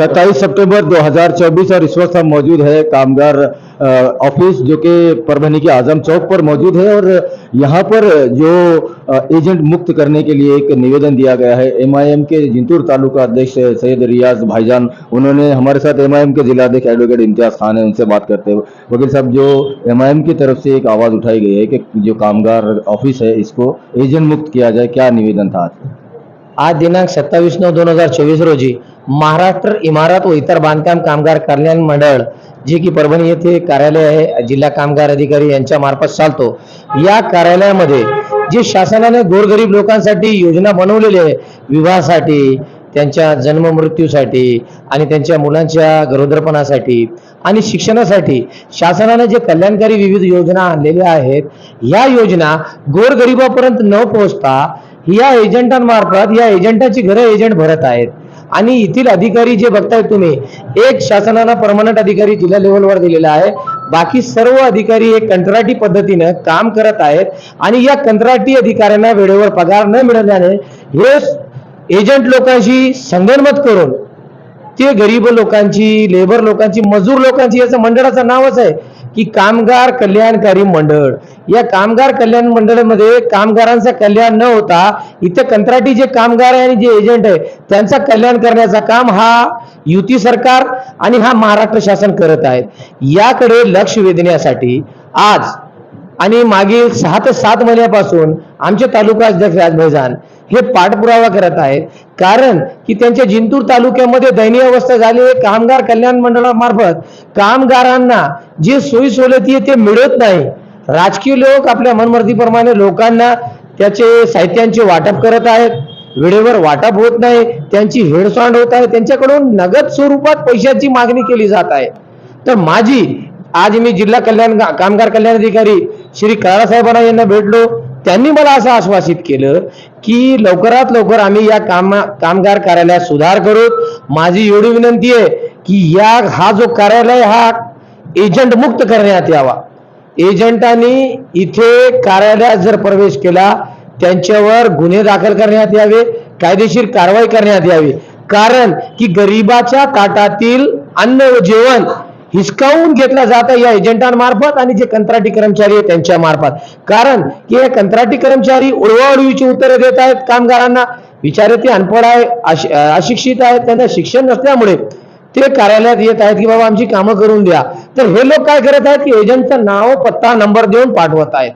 27 सितंबर 2024 और इस वक्त हम मौजूद है कामगार ऑफ़िस जो कि परभनी के आज़म चौक पर मौजूद है और यहाँ पर जो एजेंट मुक्त करने के लिए एक निवेदन दिया गया है। एमआईएम के जिंतूर तालुका अध्यक्ष सैयद रियाज भाईजान, उन्होंने हमारे साथ एमआईएम के जिला अध्यक्ष एडवोकेट इम्तियाज़ खान है, उनसे बात करते हुए, वकील साहब, जो एमआईएम की तरफ़ से एक आवाज़ उठाई गई है कि जो कामगार ऑफ़िस है, इसको एजेंट मुक्त किया जाए, क्या निवेदन था आज? आज दिनांक सत्तावीस नऊ दोन हजार चोवीस रोजी महाराष्ट्र इमारत व इतर बांधकाम कामगार कल्याण मंडळ जे की परभणी येथे कार्यालय आहे जिल्हा कामगार अधिकारी यांच्या मार्फत चालतो. या कार्यालयामध्ये जे शासनाने गोरगरीब लोकांसाठी योजना बनवलेली आहे विवाहासाठी त्यांच्या जन्म मृत्यूसाठी आणि त्यांच्या मुलांच्या गरोदरपणासाठी आणि शिक्षणासाठी शासनाने जे कल्याणकारी विविध योजना आणलेल्या आहेत या योजना गोरगरिबापर्यंत न पोहोचता या एजंटांमार्फत या एजंटाची घरं एजंट भरत आहेत. आणि येथील अधिकारी जे बघताय तुम्ही एक शासनानं परमनंट अधिकारी जिल्हा लेवलवर दिलेला आहे. बाकी सर्व अधिकारी एक कंत्राटी पद्धतीनं काम करत आहेत. आणि या कंत्राटी अधिकाऱ्यांना वेळेवर पगार न मिळाल्याने हे एजंट लोकांशी संगनमत करून ते गरीब लोकांची लेबर लोकांची मजूर लोकांची याचं मंडळाचं नावच आहे. की कामगार कल्याणकारी मंडळ. या कामगार कल्याण मंडळामध्ये कामगारांचं कल्याण न होता इथे कंत्राटी जे कामगार आहे आणि जे एजंट आहे त्यांचा कल्याण करण्याचा काम हा युती सरकार आणि हा महाराष्ट्र शासन करत आहेत. याकडे लक्ष वेधण्यासाठी आज आणि मागील सहा ते सात महिन्यापासून आमचे तालुका अध्यक्ष राजभैजान हे पाठपुरावा करत आहेत. कारण की त्यांच्या जिंतूर तालुक्यामध्ये दयनीय अवस्था झाली आहे. कामगार कल्याण मंडळामार्फत कामगारांना जे सोयी सवलती आहे ते मिळत नाही. राजकीय लोक आपल्या मनमर्जीप्रमाणे लोकांना त्याचे साहित्यांचे वाटप करत आहेत. वेळेवर वाटप होत नाही. त्यांची हेडसांड होत आहे. त्यांच्याकडून नगद स्वरूपात पैशाची मागणी केली जात आहे. तर माझी आज मी जिल्हा कल्याण कामगार कल्याण अधिकारी श्री साहेबांना यांना भेटलो. त्यांनी मला असं आश्वासित केलं की लवकरात लवकर आम्ही या कामा कामगार कार्यालयात सुधार करू. माझी एवढी विनंती आहे की या हा जो कार्यालय हा एजंट मुक्त करण्यात यावा. एजंटांनी इथे कार्यालयात जर प्रवेश केला त्यांच्यावर गुन्हे दाखल करण्यात यावे कायदेशीर कारवाई करण्यात यावी. कारण की गरिबाच्या ताटातील अन्न व जेवण हिसकावून घेतलं जातं या एजंटांमार्फत आणि जे कंत्राटी कर्मचारी आहेत त्यांच्या मार्फत कारण की हे कंत्राटी कर्मचारी उडवाउडवीची उत्तरे देत आहेत कामगारांना. विचारे ते अनपड आहे अशिक्षित आहेत त्यांना शिक्षण नसल्यामुळे ते कार्यालयात येत आहेत की बाबा आमची कामं करून द्या. तर हे लोक काय करत आहेत की एजंटचं नाव पत्ता नंबर देऊन पाठवत आहेत.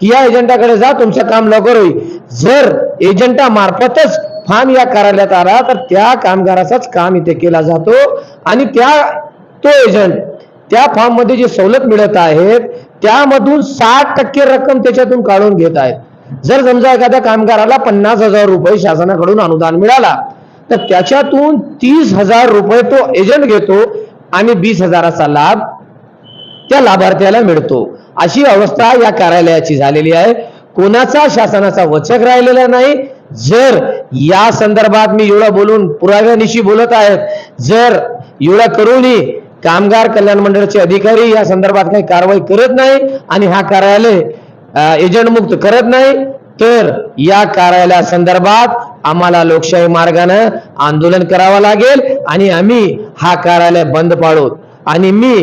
की या एजंटाकडे जा तुमचं काम लवकर होईल. जर एजंटामार्फतच फॉर्म या कार्यालयात आला तर त्या कामगाराचाच काम इथे केला जातो. आणि त्या तो एजंट त्या फॉर्ममध्ये जे सवलत मिळत आहेत त्यामधून साठ टक्के रक्कम त्याच्यातून काढून घेत आहेत. जर समजा एखाद्या कामगाराला पन्नास हजार रुपये शासनाकडून अनुदान मिळाला तर त्याच्यातून तीस हजार रुपये तो एजंट घेतो आणि वीस हजाराचा लाभ त्या लाभार्थ्याला मिळतो. अशी अवस्था या कार्यालयाची झालेली आहे. कोणाचा शासनाचा वचक राहिलेला नाही. जर या संदर्भात मी एवढं बोलून पुराव्यानिशी बोलत आहेत. जर एवढं करूनही कामगार कल्याण मंडळाचे अधिकारी या संदर्भात काही कारवाई करत नाही आणि हा कार्यालय एजंट मुक्त करत नाही तर या कार्यालया संदर्भात आम्हाला लोकशाही मार्गानं आंदोलन करावं लागेल आणि आम्ही हा कार्यालय बंद पाडू. आणि मी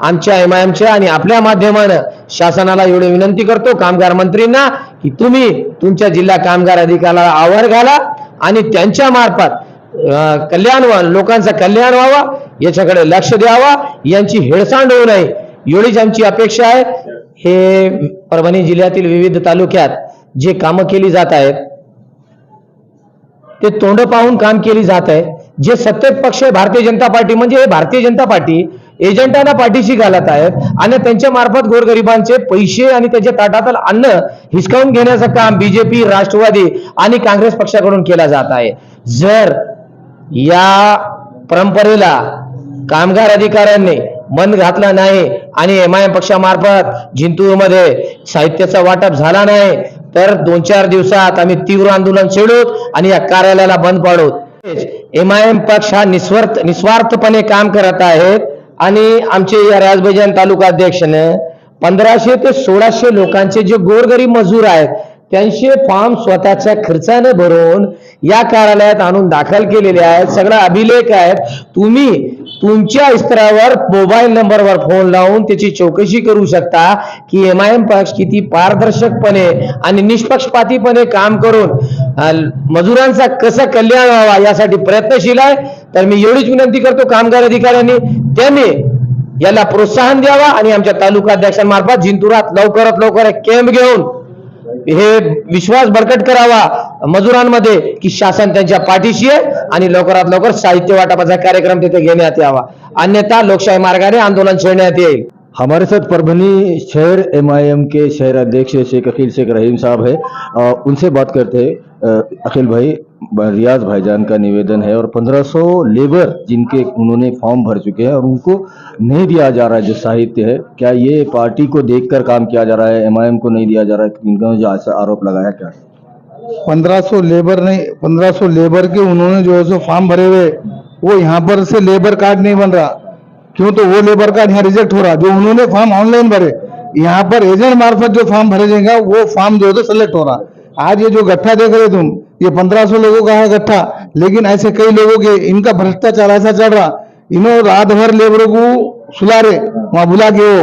आमच्या एमआयएमच्या आणि आपल्या माध्यमानं शासनाला एवढी विनंती करतो कामगार मंत्रींना की तुम्ही तुमच्या जिल्हा कामगार अधिकाऱ्याला आवर घाला आणि त्यांच्या मार्फत कल्याण व्हा लोकांचं कल्याण व्हावा याच्याकडे लक्ष द्यावा यांची हेळसांड होऊ नये एवढीच आमची अपेक्षा आहे. हे परभणी जिल्ह्यातील विविध तालुक्यात जे कामं केली जात आहेत ते तोंड पाहून काम केली जात आहे. जे सत्तेत पक्ष आहे भारतीय जनता पार्टी म्हणजे हे भारतीय जनता पार्टी एजंटांना पाठीशी घालत आहेत आणि त्यांच्या मार्फत गोरगरिबांचे पैसे आणि त्याच्या ताटातलं अन्न हिसकावून घेण्याचं काम बीजेपी राष्ट्रवादी आणि काँग्रेस पक्षाकडून केला जात आहे. जर या परंपरेला कामगार अधिकाऱ्यांनी मन घातला नाही आणि एम आय एम पक्षामार्फत जिंतूरमध्ये साहित्याचा वाटप झाला नाही तर दोन चार दिवसात आम्ही तीव्र आंदोलन छेडूत आणि या कार्यालयाला बंद एम आय एम पक्ष हा निस्वार्थ निस्वार्थपणे काम करत आहेत आणि आमचे या राजबैजान तालुका अध्यक्षने पंधराशे ते सोळाशे लोकांचे जे गोरगरीब मजूर आहेत त्यांचे फॉर्म स्वतःच्या खर्चाने भरून या कार्यालयात आणून दाखल केलेले आहेत. सगळा अभिलेख आहेत. तुम्ही तुमच्या स्तरावर मोबाईल नंबरवर फोन लावून त्याची चौकशी करू शकता की एम आय एम पक्ष किती पारदर्शकपणे आणि निष्पक्षपातीपणे काम करून मजुरांचा कसं कल्याण व्हावा यासाठी प्रयत्नशील आहे. तर मी एवढीच विनंती करतो कामगार अधिकाऱ्यांनी त्यांनी याला प्रोत्साहन द्यावा आणि आमच्या तालुका अध्यक्षांमार्फत जिंतुरात लवकरात लवकर एक कॅम्प घेऊन हे विश्वास बळकट करावा मजुरांमध्ये की शासन त्यांच्या पाठीशी आहे आणि लवकरात लवकर साहित्य वाटपाचा कार्यक्रम तिथे घेण्यात यावा. अन्यथा लोकशाही मार्गाने आंदोलन छेडण्यात येईल. हमारे साथ परभनी शहर एमआईएम के शहर अध्यक्ष शेख अखिल शेख रहीम साहब है। आ, उनसे बात करते हैं अखिल भाई रियाज भाईजान का निवेदन है और 1500 लेबर जिनके उन्होंने फॉर्म भर चुके हैं और उनको नहीं दिया जा रहा है, जो साहित्य है, क्या ये पार्टी को देखकर काम किया जा रहा है एमआईएम को नहीं दिया जा रहा है, इनका जो आरोप लगाया क्या? पंद्रह सौ लेबर नहीं, पंद्रह सौ लेबर के उन्होंने जो है सो फॉर्म भरे हुए, वो यहाँ पर से लेबर कार्ड नहीं बन रहा। क्यों तो वो लेबर कार्ड यहाँ रिजेक्ट हो रहा, जो उन्होंने फॉर्म ऑनलाइन भरे, यहाँ पर एजेंट मार्फत जो फॉर्म भरे जाएगा, वो फॉर्म जो है तो सेलेक्ट हो रहा। आज ये जो गट्ठा देख रहे तुम, ये पंद्रह सौ लोगों का है गट्ठा लेकिन ऐसे कई लोगों के, इनका भ्रष्टाचार ऐसा चल रहा इन्होंने रात भर लेबरों को सुला रहे, वहाँ बुला के वो,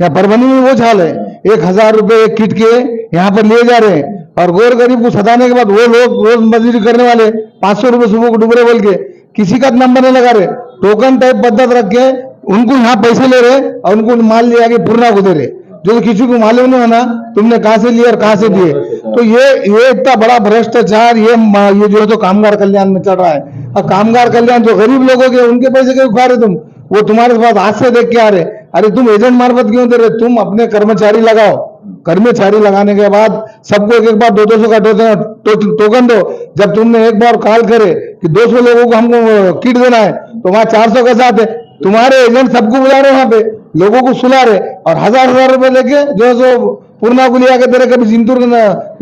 या परभनी में वो चाल है, एक हज़ार रुपए एक किट के यहाँ पर लिए जा रहे हैं, और गौर गरीब को सताने के बाद वो लोग रोज मजदूरी करने वाले, पाँच सौ रुपए सुबह को डूबरे बोल के, किसी का नंबर नहीं लगा रहे, टोकन टाइप पद्धत रख के, उनको यहाँ पैसे ले रहे, और उनको माल ले के पूर्णा को दे रहे, जो किसी को मालूम नहीं होना, तुमने कहाँ से लिए और कहाँ से दिए तो ये ये इतना बड़ा भ्रष्टाचार, ये ये जो है तो कामगार कल्याण में चल रहा है। और कामगार कल्याण जो गरीब लोगों के, उनके पैसे क्यों खा रहे तुम। वो तुम्हारे पास हाथ से देख के आ रहे अरे तुम एजेंट मार्फत क्यों दे रहे तुम अपने कर्मचारी लगाओ। कर्मचारी लगाने के बाद सबको एक एक बार दो दो सौ का टोकन टो- टोकन दो। जब तुमने एक बार कॉल करे कि 200 लोगों को हमको किट देना है तो वहाँ 400 का साथ है। तुम्हारे एजेंट सबको बुला रहे वहाँ पे, लोगों को सुला रहे और हज़ार हज़ार रुपए लेके जो है सो पूर्णा को लिया दे रहे कभी जिंतूर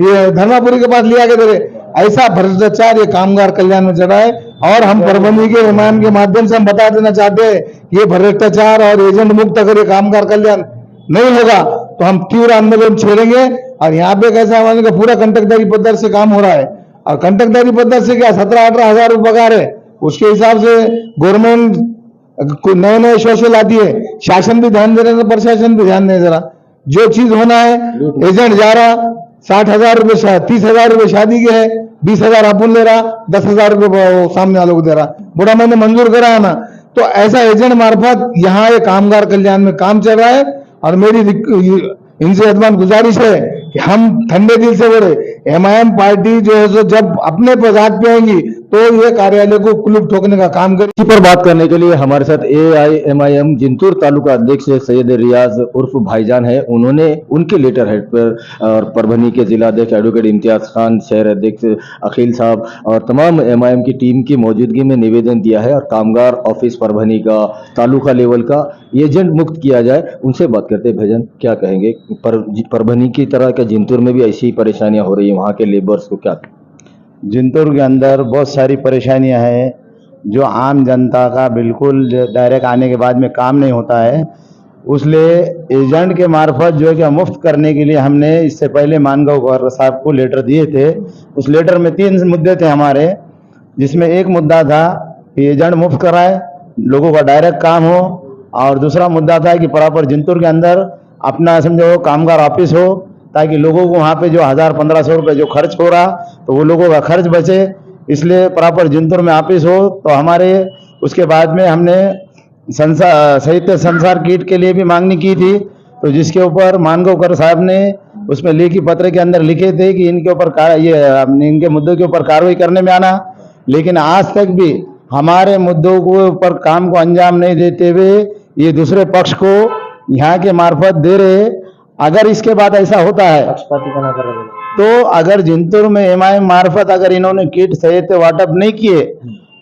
ये धर्मापुरी के पास लिया दे रहे ऐसा भ्रष्टाचार, ये कामगार कल्याण में चला है। और हम प्रबंधी के विमान के माध्यम से हम बता देना चाहते हैं, ये भ्रष्टाचार और एजेंट मुक्त अगर ये कामगार कल्याण नहीं होगा तो हम तीव्र आंदोलन छेड़ेंगे। और यहाँ पे कैसा हमारे का पूरा कंटकदारी पद्धति से काम हो रहा है। और कंटकदारी पद्धति से क्या सत्रह अठारह हज़ार पगार है? उसके हिसाब से गवर्नमेंट नए नए सोशल आती है। शासन भी ध्यान दे रहे प्रशासन भी ध्यान दे रहा जो चीज़ होना है एजेंट जा रहा, साठ हज़ार रुपये तीस हज़ार रुपये शादी के है, बीस हज़ार अपन ले रहा, दस हज़ार रुपये सामने वालों को दे रहा। बुरा मैंने मंजूर करा ना तो ऐसा एजेंट मार्फत यहाँ ये कामगार कल्याण में काम चल रहा है और मेरी इनसे अदमान गुजारिश है कि हम ठंडे दिल से बोले एमआईएम पार्टी जो है सो जब अपने पे आएँगी तो ये कार्यालय को कुलूप ठोकने का काम करेगी इसी पर बात करने के लिए हमारे साथ A I M I M Jintur taluka अध्यक्ष सैयद रियाज उर्फ़ भाईजान है। उन्होंने उनके लेटर हेड पर, और परभनी के जिला अध्यक्ष एडवोकेट इम्तियाज़ खान, शहर अध्यक्ष अखिल साहब और तमाम एम आई एम की टीम की मौजूदगी में निवेदन दिया है और कामगार ऑफ़िस परभनी का, तालुका लेवल का एजेंट मुक्त किया जाए। उनसे बात करते भजन क्या कहेंगे? पर, परभनी की तरह का जिंतूर में भी ऐसी परेशानियाँ हो रही है। वहाँ के लेबर्स को क्या जिंतूर के अंदर बहुत सारी परेशानियाँ हैं, जो आम जनता का बिल्कुल डायरेक्ट आने के बाद में काम नहीं होता है। उसलिए एजेंट के मार्फत जो है कि मुफ़्त करने के लिए हमने इससे पहले मानगांव गौर साहब को लेटर दिए थे। उस लेटर में तीन मुद्दे थे हमारे, जिसमें एक मुद्दा था कि एजेंट मुफ़्त कराए, लोगों का डायरेक्ट काम हो, और दूसरा मुद्दा था कि प्रॉपर जिंतूर के अंदर अपना, समझो, कामगार ऑफ़िस हो ताकि लोगों को वहाँ पे जो हज़ार पंद्रह सौ रुपये जो खर्च हो रहा तो वो लोगों का खर्च बचे। इसलिए प्रॉपर जिंतूर में ऑफ़िस हो तो हमारे उसके बाद में हमने संसार साहित्य संसार किट के लिए भी मांगनी की थी। तो जिसके ऊपर मानगांवकर साहब ने उसमें लेखी पत्र के अंदर लिखे थे कि इनके ऊपर ये, इनके मुद्दों के ऊपर कार्रवाई करने में आना। लेकिन आज तक भी हमारे मुद्दों को ऊपर काम को अंजाम नहीं देते हुए ये दूसरे पक्ष को यहाँ के मार्फत दे रहे। अगर इसके बाद ऐसा होता है तो अगर जिंतूर में एम आई मार्फत अगर इन्होंने किट सहित वाटअप नहीं किए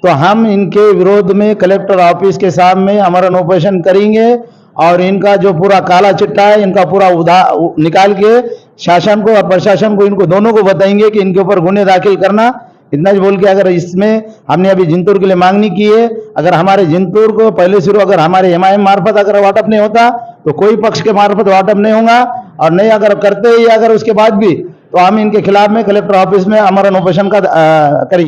तो हम इनके विरोध में कलेक्टर ऑफ़िस के सामने अमरण ऑपरेशन करेंगे और इनका जो पूरा काला चिट्ठा है इनका पूरा उधा उ- निकाल के शासन को और प्रशासन को इनको दोनों को बताएँगे कि इनके ऊपर गुने दाखिल करना। इतना ही बोल के अगर इसमें हमने अभी जिंतूर के लिए मांगनी की है अगर हमारे जिंतूर को पहले शुरू अगर हमारे एम मार्फत अगर वाटअप नहीं होता तो कोई पक्ष के मार्फत वाटअप नहीं होगा और नहीं अगर करते ही अगर उसके बाद भी तो हम इनके खिलाफ में कलेक्टर ऑफिस में अमरण उपोषण का करेंगे।